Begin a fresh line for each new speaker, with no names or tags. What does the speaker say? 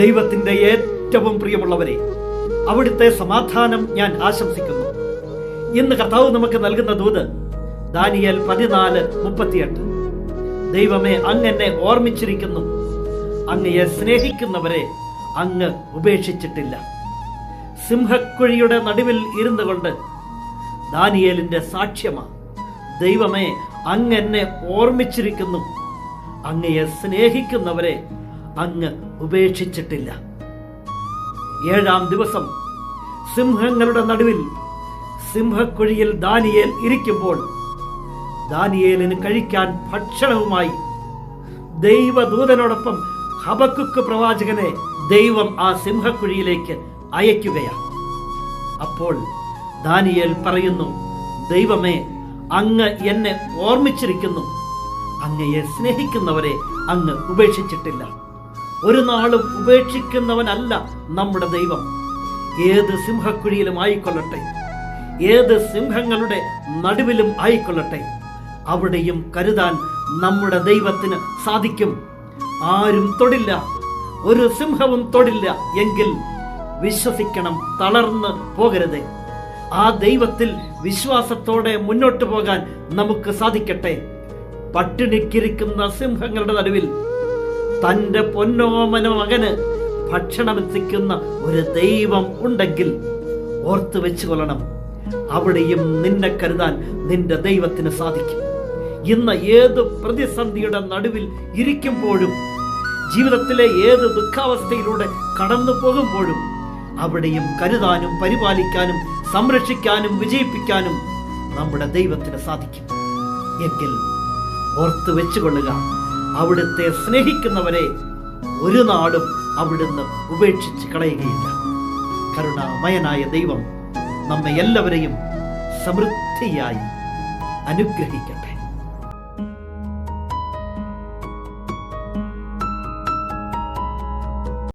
ദൈവത്തിന്റെ ഏറ്റവും പ്രിയമുള്ളവരെ അവിടുത്തെ സമാധാനം ഞാൻ ആശംസിക്കുന്നു. ഇന്ന് കർത്താവ് നമുക്ക് നൽകുന്ന ദൂത് ദാനിയൽ പതിനാല് മുപ്പത്തിയെട്ട്. ദൈവമേ അങ്ങെന്നെ ഓർമ്മിച്ചിരിക്കുന്നു. അങ്ങയെ സ്നേഹിക്കുന്നവരെ അങ്ങ് ഉപേക്ഷിച്ചിട്ടില്ല. സിംഹക്കുഴിയുടെ നടുവിൽ ഇരുന്നു കൊണ്ട് ദാനിയേലിന്റെ സാക്ഷ്യമാ ദൈവമേ അങ്ങെന്നെ ഓർമ്മിച്ചിരിക്കുന്നു. അങ്ങയെ സ്നേഹിക്കുന്നവരെ അങ്ങ് ഉപേക്ഷിച്ചിട്ടില്ല. ഏഴാം ദിവസം സിംഹങ്ങളുടെ നടുവിൽ സിംഹക്കുഴിയിൽ ദാനിയേൽ ഇരിക്കുമ്പോൾ ദാനിയേലിന് കഴിക്കാൻ ഭക്ഷണവുമായി ദൈവദൂതനോടൊപ്പം ഹബക്കുക്ക് പ്രവാചകനെ ദൈവം ആ സിംഹക്കുഴിയിലേക്ക് അയക്കുകയാണ് അപ്പോൾ ദാനിയേൽ പറയുന്നു ദൈവമേ അങ്ങ് എന്നെ ഓർമ്മിച്ചിരിക്കുന്നു. അങ്ങയെ സ്നേഹിക്കുന്നവരെ അങ്ങ് ഉപേക്ഷിച്ചിട്ടില്ല. ഒരു നാളും ഉപേക്ഷിക്കുന്നവനല്ല നമ്മുടെ ദൈവം. ഏത് സിംഹക്കുഴിയിലും ആയിക്കൊള്ളട്ടെ. ഏത് സിംഹങ്ങളുടെ നടുവിലും ആയിക്കൊള്ളട്ടെ. അവിടെയും കരുതാൻ നമ്മുടെ ദൈവത്തിന് സാധിക്കും. ആരും തൊടില്ല. ഒരു സിംഹവും തൊടില്ല എങ്കിൽ വിശ്വസിക്കണം തളർന്ന് പോകരുത്. ആ ദൈവത്തിൽ വിശ്വാസത്തോടെ മുന്നോട്ട് പോകാൻ നമുക്ക് സാധിക്കട്ടെ. പട്ടിണിക്കിരിക്കുന്ന സിംഹങ്ങളുടെ നടുവിൽ തന്റെ പൊന്നോമന മകന് ഭക്ഷണമെത്തിക്കുന്ന ഒരു ദൈവം ഉണ്ടെങ്കിൽ ഓർത്തു വെച്ചു കൊള്ളണം അവിടെയും നിന്നെ കരുതാൻ നിന്റെ ദൈവത്തിന് സാധിക്കും. ഇന്ന് ഏത് പ്രതിസന്ധിയുടെ നടുവിൽ ഇരിക്കുമ്പോഴും ജീവിതത്തിലെ ഏത് ദുഃഖാവസ്ഥയിലൂടെ കടന്നു പോകുമ്പോഴും അവിടെയും കരുതാനും പരിപാലിക്കാനും സംരക്ഷിക്കാനും വിജയിപ്പിക്കാനും നമ്മുടെ ദൈവത്തിന് സാധിക്കും. എങ്കിൽ ഓർത്തു വെച്ചുകൊള്ളുക അവിടുത്തെ സ്നേഹിക്കുന്നവരെ ഒരു നാളും അവിടുന്ന് ഉപേക്ഷിച്ച് കളയുകയില്ല. കരുണാമയനായ ദൈവം നമ്മെ എല്ലാവരെയും സമൃദ്ധിയായി അനുഗ്രഹിക്കട്ടെ.